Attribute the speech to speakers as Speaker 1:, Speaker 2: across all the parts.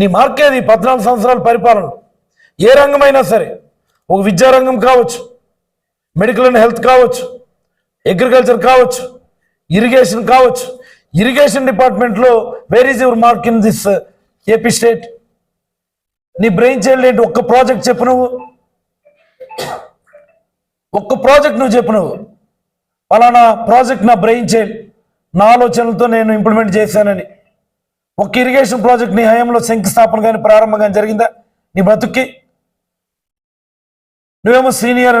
Speaker 1: నీ మార్కేది పద్నాలుగు సంవత్సరాల పరిపాలన. ఏ రంగమైనా సరే ఒక విద్యారంగం కావచ్చు మెడికల్ అండ్ హెల్త్ కావచ్చు అగ్రికల్చర్ కావచ్చు ఇరిగేషన్ కావచ్చు. ఇరిగేషన్ డిపార్ట్మెంట్లో where is your mark in this AP state నీ బ్రెయిన్ చైల్డ్ ఏంటి? ఒక్క ప్రాజెక్ట్ చెప్పు నువ్వు. ఒక్క ప్రాజెక్ట్ నువ్వు చెప్పు నువ్వు. ఫలానా ప్రాజెక్ట్ నా బ్రెయిన్ చైల్డ్ నా ఆలోచనలతో నేను ఇంప్లిమెంట్ చేశానని. ఒక ఇరిగేషన్ ప్రాజెక్ట్ నీ హయాంలో శంకుస్థాపన కానీ ప్రారంభం కానీ జరిగిందా? నీ బ్రతుక్కి? నువ్వేమో సీనియర్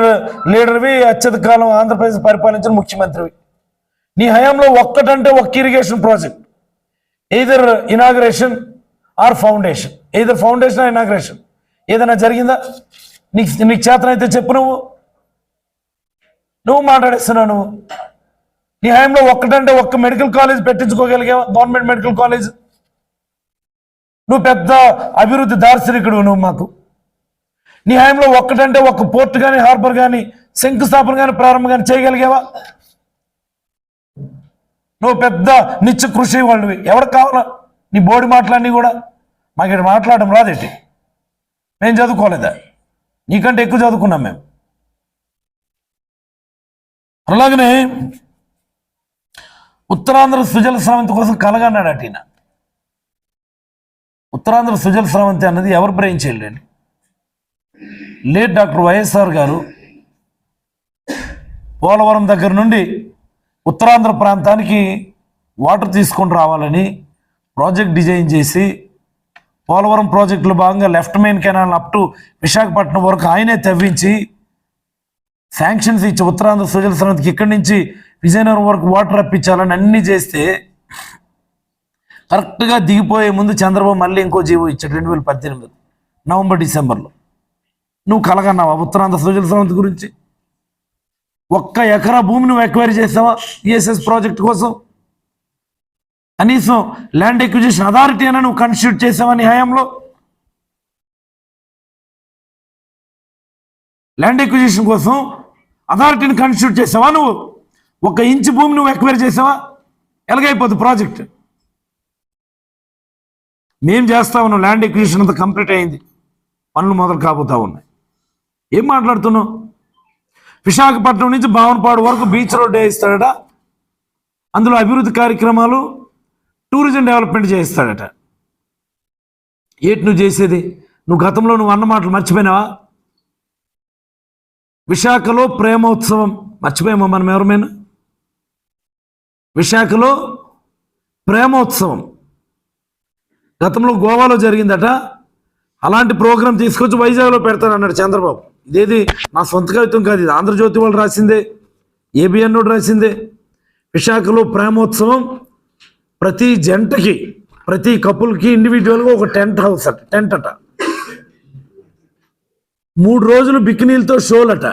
Speaker 1: లీడర్వి అత్యధిక కాలం ఆంధ్రప్రదేశ్ పరిపాలించిన ముఖ్యమంత్రివి. నీ హయాంలో ఒక్కటంటే ఒక్క irrigation project either inauguration or foundation either foundation or inauguration ఏదైనా జరిగిందా? నీకు నీకు చేతనైతే చెప్పు నువ్వు. నువ్వు మాట్లాడేస్తున్నావు నువ్వు. నీ హయాంలో ఒక్కటంటే ఒక్క మెడికల్ కాలేజ్ పెట్టించుకోగలిగావా? గవర్నమెంట్ మెడికల్ కాలేజ్ నువ్వు పెద్ద అభివృద్ధి దార్శనికుడు నువ్వు మాకు. నీ హయాంలో ఒక్కటంటే ఒక్క పోర్ట్ కానీ హార్బర్ కానీ శంకుస్థాపన కానీ ప్రారంభం కానీ చేయగలిగావా? నువ్వు పెద్ద నిత్య కృషి వాళ్ళవి. ఎవరు కావాలా? నీ బోడి మాట్లాడిని కూడా. మాకు ఇక్కడ మాట్లాడడం రాదేటి? మేము చదువుకోలేదా? నీకంటే ఎక్కువ చదువుకున్నాం మేము అలాగనే ఉత్తరాంధ్ర సుజల సామంత కోసం కలగన్నాడు అటీన ఉత్తరాంధ్ర సుజల స్రవంతి అన్నది ఎవరు బ్రెయిన్ చేయలేండి లేట్ డాక్టర్ వైఎస్ఆర్ గారు పోలవరం దగ్గర నుండి ఉత్తరాంధ్ర ప్రాంతానికి వాటర్ తీసుకొని రావాలని ప్రాజెక్ట్ డిజైన్ చేసి పోలవరం ప్రాజెక్టులో భాగంగా left main canal up to Visakhapatnam వరకు ఆయనే తవ్వించి శాంక్షన్స్ ఇచ్చి ఉత్తరాంధ్ర సుజల సమితికి ఇక్కడి నుంచి విజయనగరం వరకు వాటర్ రప్పించాలని అన్ని చేస్తే కరెక్ట్గా దిగిపోయే ముందు చంద్రబాబు మళ్ళీ ఇంకో జీవో ఇచ్చాడు రెండు వేల పద్దెనిమిది నవంబర్ డిసెంబర్లో. నువ్వు కలగన్నావా? ఉత్తరాంధ్ర సుజల సమితి గురించి? ఒక్క ఎకరా భూమి నువ్వు ఎక్వైరీ చేసావా? ఈఎస్ఎస్ ప్రాజెక్ట్ కోసం? కనీసం ల్యాండ్ ఎక్విజిషన్ అథారిటీ అయినా నువ్వు కన్స్టిట్యూట్ చేసావా నీ హయాంలో ల్యాండ్ ఎక్విజిషన్ కోసం అథారిటీని కన్స్టిట్యూట్ చేసావా నువ్వు? ఒక ఇంచు భూమి నువ్వు ఎక్వైర్ చేసావా? ఎలాగైపోద్ది ప్రాజెక్ట్ మేం చేస్తా ఉన్నాం ల్యాండ్ ఎక్విజిషన్ అంతా కంప్లీట్ అయింది. పనులు మొదలు కాబోతా ఉన్నాయి. ఏం మాట్లాడుతున్నావు? విశాఖపట్నం నుంచి భావనపాడు వరకు బీచ్ రోడ్ వేయిస్తాడట అందులో అభివృద్ధి కార్యక్రమాలు టూరిజం డెవలప్మెంట్ చేయిస్తాడట. ఏటి నువ్వు చేసేది? నువ్వు గతంలో నువ్వు అన్న మాటలు మర్చిపోయినావా? విశాఖలో ప్రేమోత్సవం. మర్చిపోయామా మనం ఎవరమైనా విశాఖలో ప్రేమోత్సవం. గతంలో గోవాలో జరిగిందట. అలాంటి ప్రోగ్రాం తీసుకొచ్చి వైజాగ్లో పెడతానన్నాడు చంద్రబాబు. ఇదేది నా సొంత కవిత్వం కాదు ఇది ఆంధ్రజ్యోతి వాళ్ళు రాసిందే ఏబిఎన్ రాసిందే. విశాఖలో ప్రేమోత్సవం ప్రతి జంటకి ప్రతి కపుల్కి ఇండివిజువల్గా ఒక టెంట్ హౌస్ అట టెంట్ అట. మూడు రోజులు బికినీలతో షోలట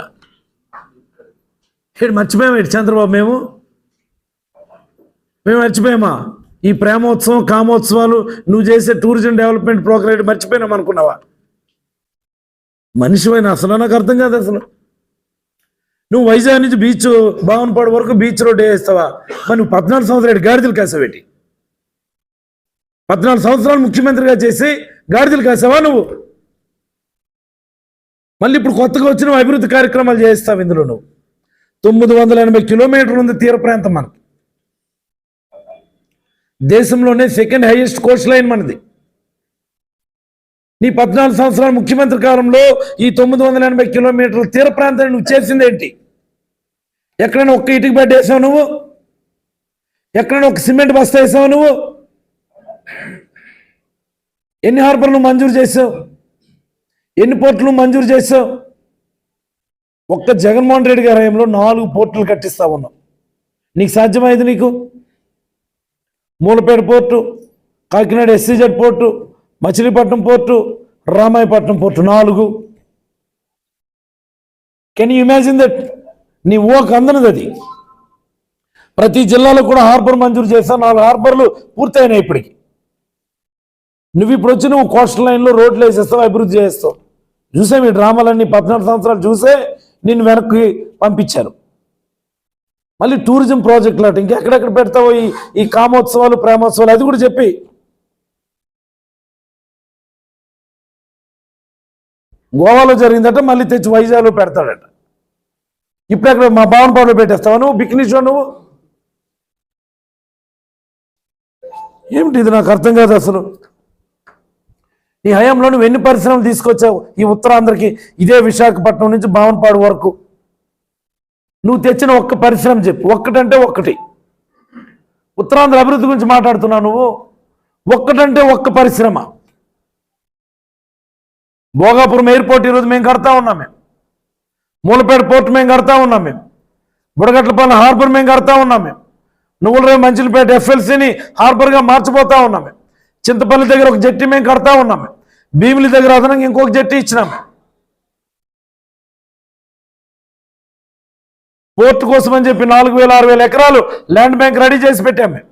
Speaker 1: ఇటు మర్చిపోయాం ఇటు చంద్రబాబు మేము? మేము మర్చిపోయామా? ఈ ప్రేమోత్సవం కామోత్సవాలు నువ్వు చేసే టూరిజం డెవలప్మెంట్ ప్రోగ్రామ్ మర్చిపోయినాం అనుకున్నావా? మనిషివైన అసలు నాకు అర్థం కాదు అసలు. నువ్వు వైజాగ్ నుంచి బీచ్ భావనపాడు వరకు బీచ్ రోడ్ వేస్తావా? మరి నువ్వు పద్నాలుగు సంవత్సరాలు గాడిదలు కాసావేటి? పద్నాలుగు సంవత్సరాలు ముఖ్యమంత్రిగా చేసి గాడిదలు కాసావా నువ్వు? మళ్ళీ ఇప్పుడు కొత్తగా వచ్చిన అభివృద్ధి కార్యక్రమాలు చేస్తావు ఇందులో నువ్వు. తొమ్మిది వందల ఎనభై కిలోమీటర్లు ఉంది తీర ప్రాంతం మనకి. దేశంలోనే సెకండ్ హైయెస్ట్ కోస్ట్ లైన్ మనది. నీ పద్నాలుగు సంవత్సరాల ముఖ్యమంత్రి కాలంలో ఈ తొమ్మిది వందల ఎనభై కిలోమీటర్ల తీర ప్రాంతాన్ని నువ్వు చేసిందేంటి ఎక్కడైనా ఒక్క ఇటుక బెడ్ వేసావు నువ్వు? ఎక్కడైనా ఒక సిమెంట్ బస్తా వేసావు నువ్వు? ఎన్ని హార్బర్లు మంజూరు చేసావు? ఎన్ని పోర్టులు మంజూరు చేసావు? ఒక్క జగన్మోహన్ రెడ్డి గారి హయాంలో నాలుగు పోర్టులు కట్టిస్తా ఉన్నాం నీకు సాధ్యమైంది నీకు? Moolapeta port Kakinada SEZ port Machilipatnam port Ramayapatnam port నాలుగు. కెన్ యూ ఇమాజిన్ దట్ నీ ఊహకు అందనది అది. ప్రతి జిల్లాలో కూడా హార్బర్ మంజూరు చేస్తాను నాలుగు హార్బర్లు పూర్తయినాయి ఇప్పటికి. నువ్వు ఇప్పుడు వచ్చి నువ్వు కోస్టల్ లైన్లో రోడ్లు వేసేస్తావు అభివృద్ధి చేస్తావు. చూసే మీ డ్రామాలన్నీ పద్నాలుగు సంవత్సరాలు చూసే నిన్ను వెనక్కి పంపించారు. మళ్ళీ టూరిజం ప్రాజెక్టులు అటు ఇంకెక్కడెక్కడ పెడతావో ఈ ఈ కామోత్సవాలు ప్రేమోత్సవాలు అది కూడా చెప్పి. గోవాలో జరిగిందట మళ్ళీ తెచ్చి వైజాగ్లో పెడతాడట. ఇప్పుడు అక్కడ మా భావన పౌడర్ పెట్టేస్తావా నువ్వు? బిక్నిషో నువ్వు? ఏమిటి ఇది నాకు అర్థం కాదు అసలు? నీ హయాంలో నువ్వు ఎన్ని పరిశ్రమలు తీసుకొచ్చావు? ఈ ఉత్తరాంధ్రకి ఇదే విశాఖపట్నం నుంచి భావనపాడు వరకు. నువ్వు తెచ్చిన ఒక్క పరిశ్రమ చెప్పు. ఒక్కటంటే ఒక్కటి. ఉత్తరాంధ్ర అభివృద్ధి గురించి మాట్లాడుతున్నావు నువ్వు. ఒక్కటంటే ఒక్క పరిశ్రమ. భోగాపురం ఎయిర్పోర్ట్ ఈరోజు మేము కడతా ఉన్నాం మేము. మూలపేట పోర్ట్ మేము కడతా ఉన్నాం మేము. బుడగట్లపల్లి హార్బర్ మేము కడతా ఉన్నాం మేము. నువ్వులరే మంచిలపేట ఎఫ్ఎల్సీని హార్బర్గా మార్చిపోతా ఉన్నాం మేము. చింతపల్లి దగ్గర ఒక జట్టి మేము కడతా ఉన్నాం మేము. భీమిలి దగ్గర అదనంగా ఇంకొక జట్టి ఇచ్చినాం మేము. పోర్ట్ కోసం అని చెప్పి నాలుగు వేల ఆరు వేల ఎకరాలు ల్యాండ్ బ్యాంక్ రెడీ చేసి పెట్టాం మేము.